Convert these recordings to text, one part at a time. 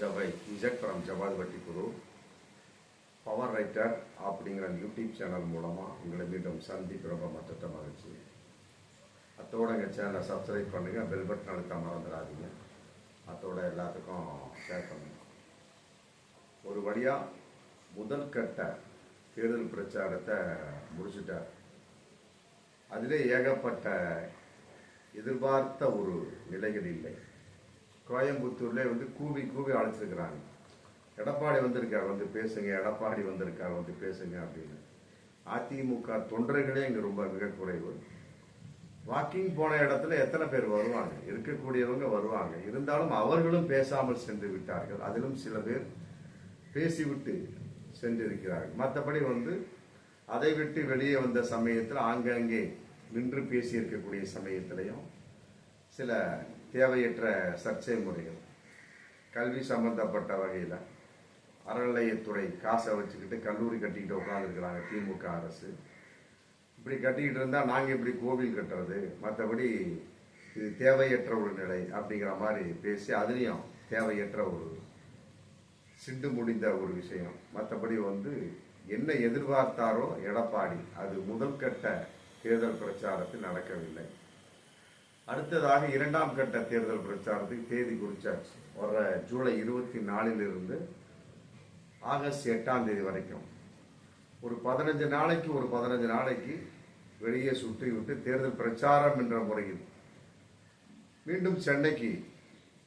ஜவை இஜட் ஃப்ரம் ஜவாத்பட்டி குரு. பவர் ரைட்டர் அப்படிங்கிற யூடியூப் சேனல் மூலமாக உங்களை மீண்டும் சந்திப்பு ரொம்ப மற்ற மகிழ்ச்சி. அத்தோட எங்கள் சேனலை சப்ஸ்கிரைப் பண்ணுங்கள் பெல் பட்டன் அழுத்த மறந்துடாதீங்க. அத்தோட எல்லாத்துக்கும் ஷேர் பண்ணுங்க. ஒரு வழியாக முதல் கட்ட தேர்தல் பிரச்சாரத்தை முடிச்சுட்டார். அதிலே ஏகப்பட்ட எதிர்பார்த்த ஒரு நிலைகள் இல்லை. கோயம்புத்தூர்லேயே வந்து கூவி கூவி அழைச்சிருக்கிறாங்க. எடப்பாடி வந்திருக்கார் வந்து பேசுங்க எடப்பாடி வந்திருக்கார் வந்து பேசுங்க அப்படின்னு. அதிமுக தொண்டர்களே இங்கே ரொம்ப மிக குறைவு. வாக்கிங் போன இடத்துல எத்தனை பேர் வருவாங்க? இருக்கக்கூடியவங்க வருவாங்க. இருந்தாலும் அவர்களும் பேசாமல் சென்று விட்டார்கள். அதிலும் சில பேர் பேசிவிட்டு சென்றிருக்கிறார்கள். மற்றபடி வந்து அதை விட்டு வெளியே வந்த சமயத்தில் ஆங்காங்கே நின்று பேசியிருக்கக்கூடிய சமயத்திலையும் சில தேவையற்ற சர்ச்சை முறைகள். கல்வி சம்பந்தப்பட்ட வகையில் அறநிலையத்துறை காசை வச்சுக்கிட்டு கல்லூரி கட்டிக்கிட்டு உட்காந்துருக்கிறாங்க திமுக அரசு. இப்படி கட்டிக்கிட்டு இருந்தால் நாங்கள் இப்படி கோவில் கட்டுறது மற்றபடி இது தேவையற்ற ஒரு நிலை அப்படிங்கிற மாதிரி பேசி அதுலேயும் தேவையற்ற ஒரு சிண்டு முடிந்த ஒரு விஷயம். மற்றபடி வந்து என்ன எதிர்பார்த்தாரோ எடப்பாடி அது முதல் கட்ட தேர்தல் பிரச்சாரத்தில் நடக்கவில்லை. அடுத்ததாக இரண்டாம் கட்ட தேர்தல் பிரச்சாரத்துக்கு தேதி குறிச்சாச்சு. வர ஜூலை இருபத்தி நாலிலிருந்து ஆகஸ்ட் எட்டாம் தேதி வரைக்கும். ஒரு பதினஞ்சு நாளைக்கு ஒரு பதினஞ்சு நாளைக்கு வெளியே சுற்றி விட்டு தேர்தல் பிரச்சாரம் என்ற முறையில் மீண்டும் சென்னைக்கு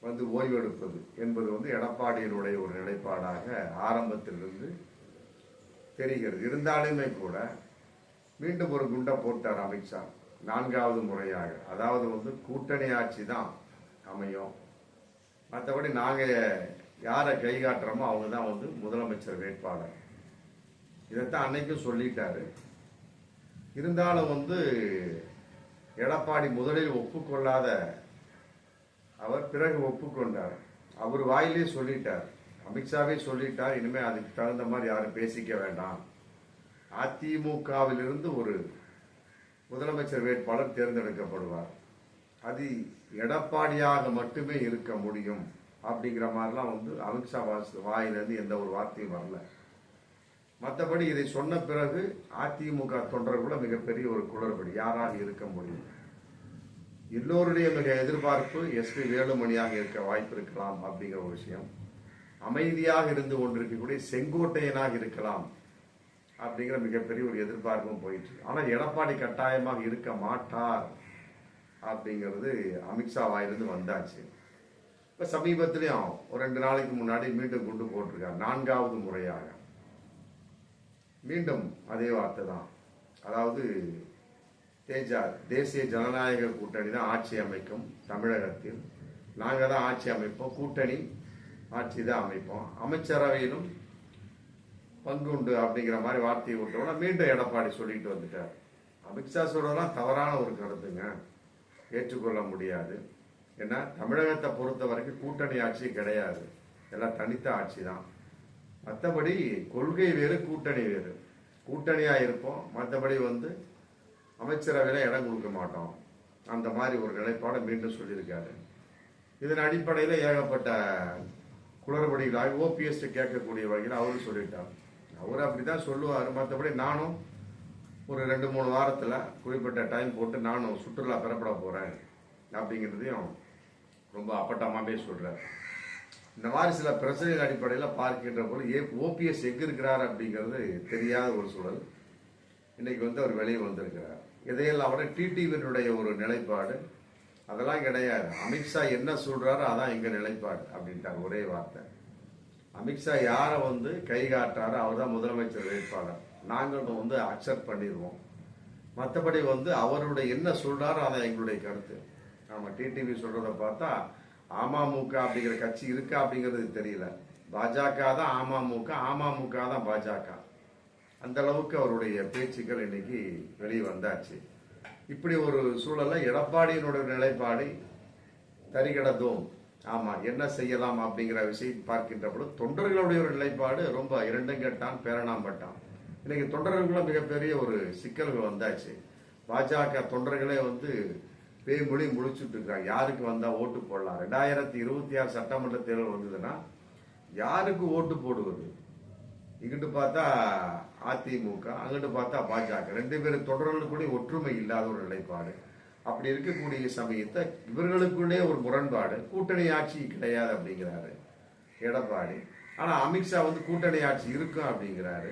வந்து ஓய்வெடுப்பது என்பது வந்து எடப்பாடியினுடைய ஒரு நிலைப்பாடாக ஆரம்பத்திலிருந்து தெரிகிறது. இருந்தாலுமே கூட மீண்டும் ஒரு குண்டை போட்டார் அமித்ஷா. நான்காவது முறையாக. அதாவது வந்து கூட்டணி ஆட்சி தான் அமையும். மற்றபடி நாங்கள் யாரை கை காட்டுறோமோ அவங்க தான் வந்து முதலமைச்சர் வேட்பாளர். இதைத்தான் அன்னைக்கும் சொல்லிட்டாரு. இருந்தாலும் வந்து எடப்பாடி முதலில் ஒப்புக்கொள்ளாத அவர் பிறகு ஒப்புக்கொண்டார். அவர் வாயிலே சொல்லிட்டார். அமித்ஷாவே சொல்லிட்டார். இனிமேல் அதுக்கு தகுந்த மாதிரி யாரும் பேசிக்க வேண்டாம். அதிமுகவிலிருந்து ஒரு முதலமைச்சர் வேட்பாளர் தேர்ந்தெடுக்கப்படுவார். அது எடப்பாடியாக மட்டுமே இருக்க முடியும் அப்படிங்கிற மாதிரிலாம் வந்து அமித்ஷா வாஸ்- வாயிலிருந்து எந்த ஒரு வார்த்தையும் வரல. மற்றபடி இதை சொன்ன பிறகு அதிமுக தொண்டர்களும் மிகப்பெரிய ஒரு குளறுபடி யாராக இருக்க முடியும் எல்லோருடைய மிக எதிர்பார்ப்பு எஸ்பி வேலுமணியாக இருக்க வாய்ப்பு இருக்கலாம் அப்படிங்கிற ஒரு விஷயம். அமைதியாக இருந்து கொண்டிருக்கக்கூடிய செங்கோட்டையனாக இருக்கலாம் அப்படிங்கிற மிகப்பெரிய ஒரு எதிர்பார்ப்பும் போயிட்டு இருக்கு. எடப்பாடி கட்டாயமாக இருக்க மாட்டார் அப்படிங்கிறது அமித்ஷா வாயிலிருந்து வந்தாச்சு. இப்போ சமீபத்திலையும் ஒரு ரெண்டு நாளைக்கு முன்னாடி மீண்டும் குண்டு போட்டிருக்கார். நான்காவது முறையாக. மீண்டும் அதே வார்த்தை தான். அதாவது தேஜா தேசிய ஜனநாயக கூட்டணி தான் ஆட்சி அமைக்கும் தமிழகத்தில். நாங்கள் தான் ஆட்சி அமைப்போம். கூட்டணி ஆட்சி தான் அமைப்போம். அமைச்சரவையிலும் பங்குண்டு அப்படிங்கிற மாதிரி வார்த்தையை விட்டோம்னா மீண்டும் எடப்பாடி சொல்லிட்டு வந்துட்டார். அமித்ஷா சொல்றதெல்லாம் தவறான ஒரு கருத்துங்க. ஏற்றுக்கொள்ள முடியாது. ஏன்னா தமிழகத்தை பொறுத்த வரைக்கும் கூட்டணி ஆட்சி கிடையாது. எல்லாம் தனித்த ஆட்சி தான். மற்றபடி கொள்கை வேறு கூட்டணி வேறு. கூட்டணியாக இருப்போம். மற்றபடி வந்து அமைச்சரவையில் இடம் கொடுக்க மாட்டோம். அந்த மாதிரி ஒரு நிலைப்பாடை மீண்டும் சொல்லியிருக்காரு. இதன் அடிப்படையில் ஏகப்பட்ட குளறுபடிகளாக ஓபிஎஸ்ட்டு கேட்கக்கூடிய வகையில் அவரும் சொல்லிட்டார். அவர் அப்படிதான் சொல்லுவார். மற்றபடி நானும் ஒரு ரெண்டு மூணு வாரத்தில் குறிப்பிட்ட டைம் போட்டு நானும் சுற்றுலா பெறப்பட போகிறேன் அப்படிங்கிறதையும் ரொம்ப அப்பட்டமாகவே சொல்கிறார் இந்த மாதிரி சில பிரச்சனைகள் அடிப்படையில் பார்க்கின்ற போது ஏ ஓபிஎஸ் எங்கே இருக்கிறார் அப்படிங்கிறது தெரியாத ஒரு சூழல். இன்றைக்கி வந்து அவர் வெளியே வந்திருக்கிறார். இதையெல்லாம் விட டிடிவினுடைய ஒரு நிலைப்பாடு. அதெல்லாம் கிடையாது. அமித்ஷா என்ன சொல்கிறாரோ அதான் எங்கள் நிலைப்பாடு அப்படின்ட்டார் ஒரே வார்த்தை. அமித்ஷா யாரை வந்து கை காட்டுறாரோ அவர் தான் முதலமைச்சர் வேட்பாளர். நாங்களும் வந்து அக்செப்ட் பண்ணிடுவோம். மற்றபடி வந்து அவருடைய என்ன சொல்றாரோ அதை எங்களுடைய கருத்து. நம்ம டிடிவி சொல்றத பார்த்தா அமமுக அப்படிங்கிற கட்சி இருக்கா அப்படிங்கிறது தெரியல. பாஜக தான் அமமுக அமமுக தான் பாஜக. அந்த அளவுக்கு அவருடைய பேச்சுக்கள் இன்னைக்கு வெளியே வந்தாச்சு. இப்படி ஒரு சூழலில் எடப்பாடியினுடைய நிலைப்பாடு தரிகடதும் ஆமாம் என்ன செய்யலாம் அப்படிங்கிற விஷயம் பார்க்கின்ற பொழுது தொண்டர்களுடைய ஒரு நிலைப்பாடு ரொம்ப இரண்டும் கேட்டான் பேரணாம் பட்டான் இன்னைக்கு தொண்டர்களுக்குள்ள மிகப்பெரிய ஒரு சிக்கல்கள் வந்தாச்சு. பாஜக தொண்டர்களே வந்து பேய் மொழி முழிச்சுட்டு இருக்காங்க. யாருக்கு வந்தால் ஓட்டு போடலாம்? ரெண்டாயிரத்தி இருபத்தி ஆறு சட்டமன்ற தேர்தல் வந்ததுன்னா யாருக்கு ஓட்டு போடுவது? இங்கிட்டு பார்த்தா அதிமுக அங்கிட்டு பார்த்தா பாஜக. ரெண்டு பேரும் தொடர்ந்து கூட ஒற்றுமை இல்லாத ஒரு நிலைப்பாடு. அப்படி இருக்கக்கூடிய சமயத்தை இவர்களுக்குள்ளே ஒரு முரண்பாடு கூட்டணி ஆட்சி கிடையாது அப்படிங்கிறாரு. எடப்பாடி. ஆனால் அமித்ஷா வந்து கூட்டணி ஆட்சி இருக்கும் அப்படிங்கிறாரு.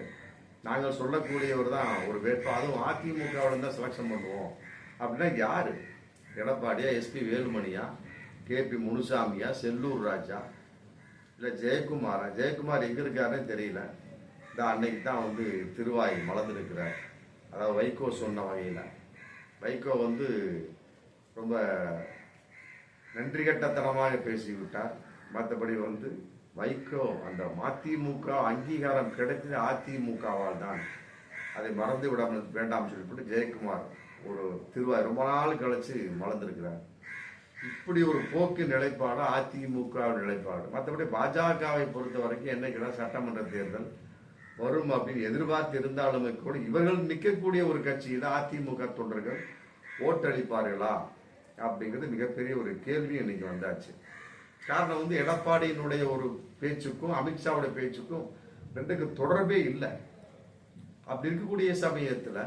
நாங்கள் சொல்லக்கூடியவர் தான். ஒரு வேட்பா அதுவும் அதிமுகவில் தான் செலெக்ஷன் பண்ணுவோம். அப்படின்னா யார்? எடப்பாடியா எஸ்பி வேலுமணியா கேபி முனுசாமியா செல்லூர் ராஜா இல்லை ஜெயக்குமாரா? ஜெயக்குமார் எங்கே இருக்காருன்னு தெரியல. இந்த அன்னைக்கு தான் வந்து திருவாய் மலர்ந்துருக்கிறார். அதாவது வைகோ சொன்ன வகையில். வைகோ வந்து ரொம்ப நன்றி கட்டத்தனமாக பேசிவிட்டார். மற்றபடி வந்து வைகோ அந்த மதிமுக அங்கீகாரம் கிடைத்தது அதிமுகவால் தான். அதை மறந்து விட வேண்டாம் சொல்லிவிட்டு ஜெயக்குமார் ஒரு திருவாய் ரொம்ப நாள் கழிச்சு மலர்ந்திருக்கிறார். இப்படி ஒரு போக்கு நிலைப்பாடு அதிமுக நிலைப்பாடு. மற்றபடி பாஜகவை பொறுத்த வரைக்கும் என்னைக்கு சட்டமன்ற தேர்தல் வரும் அப்படின்னு எதிர்பார்த்து இருந்தாலுமே கூட இவர்கள் நிற்கக்கூடிய ஒரு கட்சியில் அதிமுக தொண்டர்கள் ஓட்டளிப்பார்களா அப்படிங்கிறது மிகப்பெரிய ஒரு கேள்வி இன்னைக்கு வந்தாச்சு. காரணம் வந்து எடப்பாடியினுடைய ஒரு பேச்சுக்கும் அமித்ஷாவுடைய பேச்சுக்கும் ரெண்டுக்கு தொடர்பே இல்லை. அப்படி இருக்கக்கூடிய சமயத்தில்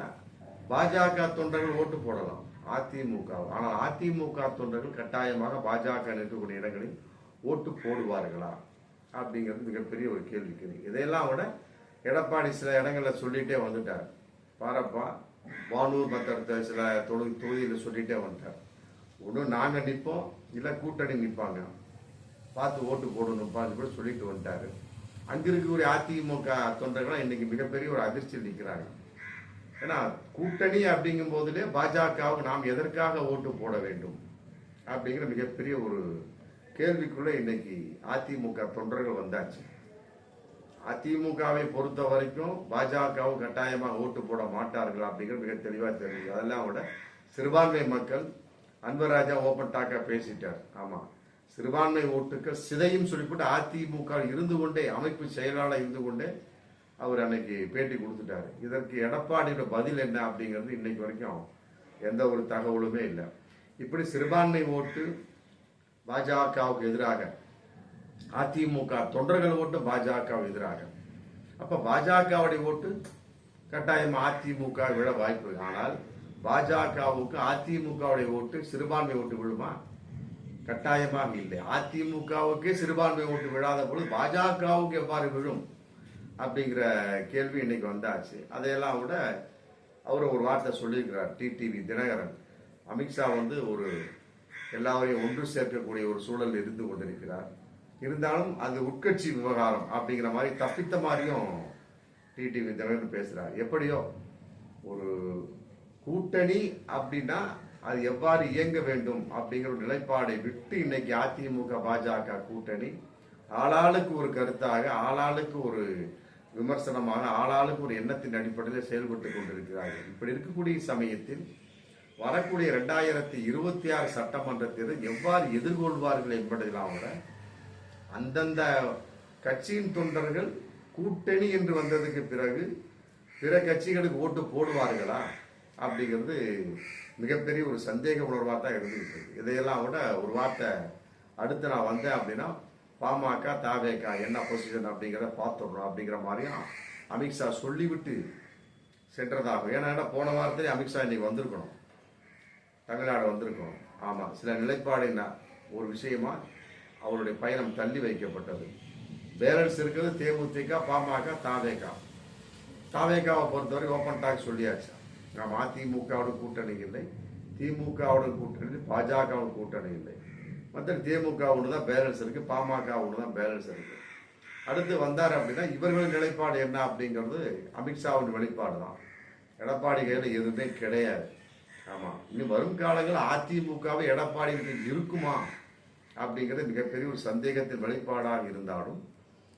பாஜக தொண்டர்கள் ஓட்டு போடலாம் அதிமுக. ஆனால் அதிமுக தொண்டர்கள் கட்டாயமாக பாஜக நிற்கக்கூடிய இடங்களில் ஓட்டு போடுவார்களா அப்படிங்கிறது மிகப்பெரிய ஒரு கேள்விக்குறி இதையெல்லாம் விட எடப்பாடி சில இடங்களில் சொல்லிகிட்டே வந்துட்டார். பாரப்பா வானூர் மற்ற சில தொழு தொகுதியில் சொல்லிகிட்டே வந்துட்டார். ஒன்று நாங்கள் நிற்போம் இல்லை கூட்டணி நிற்பாங்க பார்த்து ஓட்டு போடணும்ப்பா கூட சொல்லிட்டு வந்துட்டாரு. அங்கே இருக்கக்கூடிய அதிமுக தொண்டர்கள் இன்னைக்கு மிகப்பெரிய ஒரு அதிர்ச்சியில் நிற்கிறாங்க ஏன்னா கூட்டணி அப்படிங்கும் போதிலே பாஜகவுக்கு நாம் எதற்காக ஓட்டு போட வேண்டும் அப்படிங்கிற மிகப்பெரிய ஒரு கேள்விக்குள்ளே இன்னைக்கு அதிமுக தொண்டர்கள் வந்தாச்சு. அதிமுகவை பொறுத்த வரைக்கும் பாஜகவும் கட்டாயமாக ஓட்டு போட மாட்டார்கள் அப்படிங்கிற மிக தெளிவா தெரியுது. அதெல்லாம் விட சிறுபான்மை மக்கள் அன்பராஜா ஓபன் டாக்கா பேசிட்டார். ஆமா. சிறுபான்மை ஓட்டுக்கள் சிதையும் சொல்லிவிட்டு அதிமுக இருந்து கொண்டே அமைப்பு செயலாளர் இருந்து கொண்டே அவர் அன்னைக்கு பேட்டி கொடுத்துட்டாரு. இதற்கு எடப்பாடியோட பதில் என்ன அப்படிங்கிறது இன்னைக்கு வரைக்கும் எந்த ஒரு தகவலுமே இல்லை. இப்படி சிறுபான்மை ஓட்டு பாஜகவுக்கு எதிராக அதிமுக தொண்டர்கள் ஓட்டு பாஜக எதிராக. அப்ப பாஜகவுடைய ஓட்டு கட்டாயம் அதிமுக விட வாய்ப்பு. இருக்கு. ஆனால் பாஜகவுக்கு அதிமுகவுடைய ஓட்டு சிறுபான்மை ஓட்டு விழுமா? கட்டாயமாக இல்லை. அதிமுகவுக்கே சிறுபான்மை ஓட்டு விழாத பொழுது பாஜகவுக்கு எவ்வாறு விழும் அப்படிங்கிற கேள்வி இன்னைக்கு வந்தாச்சு. அதையெல்லாம் விட அவர் ஒரு வார்த்தை சொல்லியிருக்கிறார். டிடிவி தினகரன். அமித்ஷா வந்து ஒரு எல்லாரையும் ஒன்று சேர்க்கக்கூடிய ஒரு சூழல் இருந்து கொண்டிருக்கிறார். இருந்தாலும் அது உட்கட்சி விவகாரம் அப்படிங்கிற மாதிரி தப்பித்த மாதிரியும் டிடிவி தினகரன் பேசுறார். எப்படியோ ஒரு கூட்டணி அப்படின்னா அது எவ்வாறு இயங்க வேண்டும் அப்படிங்கிற ஒரு நிலைப்பாடை விட்டு இன்னைக்கு அதிமுக பாஜக கூட்டணி. ஆளாளுக்கு ஒரு கருத்தாக ஆளாளுக்கு ஒரு விமர்சனமாக ஆளாளுக்கு ஒரு எண்ணத்தின் அடிப்படையில் செயல்பட்டு கொண்டிருக்கிறார்கள். இப்படி இருக்கக்கூடிய சமயத்தில் வரக்கூடிய ரெண்டாயிரத்தி இருபத்தி ஆறு சட்டமன்ற தேர்தல் எவ்வாறு எதிர்கொள்வார்கள் என்பதெல்லாம் கூட அந்தந்த கட்சியின் தொண்டர்கள் கூட்டணி என்று வந்ததுக்கு பிறகு பிற கட்சிகளுக்கு ஓட்டு போடுவார்களா அப்படிங்கிறது மிகப்பெரிய ஒரு சந்தேக உணர்வாக தான் இருந்துகிட்டு இருக்கு. இதையெல்லாம் விட ஒரு வார்த்தை அடுத்து நான் வந்தேன் அப்படின்னா பாமக தாவேகா என்ன பொசிஷன் அப்படிங்கிறத பார்த்துடணும் அப்படிங்கிற மாதிரியும் அமித்ஷா சொல்லிவிட்டு சென்றதாகும். ஏன்னா போன வாரத்திலே அமித்ஷா இன்னைக்கு வந்திருக்கணும். தமிழ்நாடு வந்திருக்கணும். ஆமாம் சில நிலைப்பாடு என்ன ஒரு விஷயமா அவருடைய பயணம் தள்ளி வைக்கப்பட்டது. பேலன்ஸ் இருக்கிறது தேமுதிக பாமக தாவேகா. தாவேகாவை பொறுத்தவரைக்கும் ஓப்பன் டாக் சொல்லியாச்சு. நாம் அதிமுகவோட கூட்டணி இல்லை. திமுகவோட கூட்டணி பாஜகவோட கூட்டணி இல்லை. மற்ற திமுக ஒன்று தான் பேலன்ஸ் இருக்குது பாமக ஒன்று தான் பேலன்ஸ் இருக்குது அடுத்து வந்தார் அப்படின்னா இவர்களின் நிலைப்பாடு என்ன அப்படிங்கிறது அமித்ஷாவின் வெளிப்பாடு தான். எடப்பாடி கையில் எதுவுமே கிடையாது. ஆமாம் இனி வரும் காலங்களில் அதிமுகவை எடப்பாடி இருக்குமா அப்படிங்கிறது மிகப்பெரிய ஒரு சந்தேகத்தின் வெளிப்பாடாக இருந்தாலும்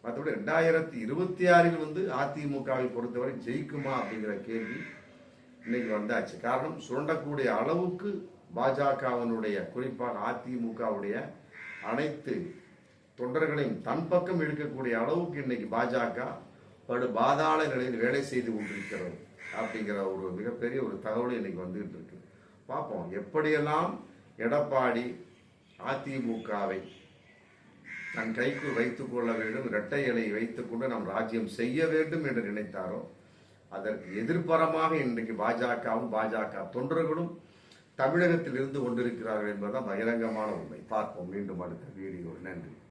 மற்றபடி ரெண்டாயிரத்தி இருபத்தி ஆறில் வந்து அதிமுகவை பொறுத்தவரை ஜெயிக்குமா அப்படிங்கிற கேள்வி இன்னைக்கு வந்தாச்சு. காரணம் சுரண்டக்கூடிய அளவுக்கு பாஜகவினுடைய குறிப்பாக அதிமுகவுடைய அனைத்து தொண்டர்களையும் தன் பக்கம் இழுக்கக்கூடிய அளவுக்கு இன்னைக்கு பாஜக படு பாதாள நிலையில் வேலை செய்து கொண்டிருக்கிறது அப்படிங்கிற ஒரு மிகப்பெரிய ஒரு தகவல் இன்னைக்கு வந்துகிட்டு இருக்கு. பார்ப்போம் எப்படியெல்லாம் எடப்பாடி அதிமுகவை தன் கைக்குள் வைத்துக் கொள்ள வேண்டும் இரட்டை இலை வைத்துக்கொண்டு நாம் ராஜ்யம் செய்ய வேண்டும் என்று நினைத்தாரோ அதற்கு எதிர்பரமாக இன்றைக்கு பாஜகவும் பாஜக தொண்டர்களும் தமிழகத்தில் இருந்து கொண்டிருக்கிறார்கள் என்பதுதான் பகிரங்கமான உண்மை. பார்ப்போம். மீண்டும் அடுத்த வீடியோ நன்றி.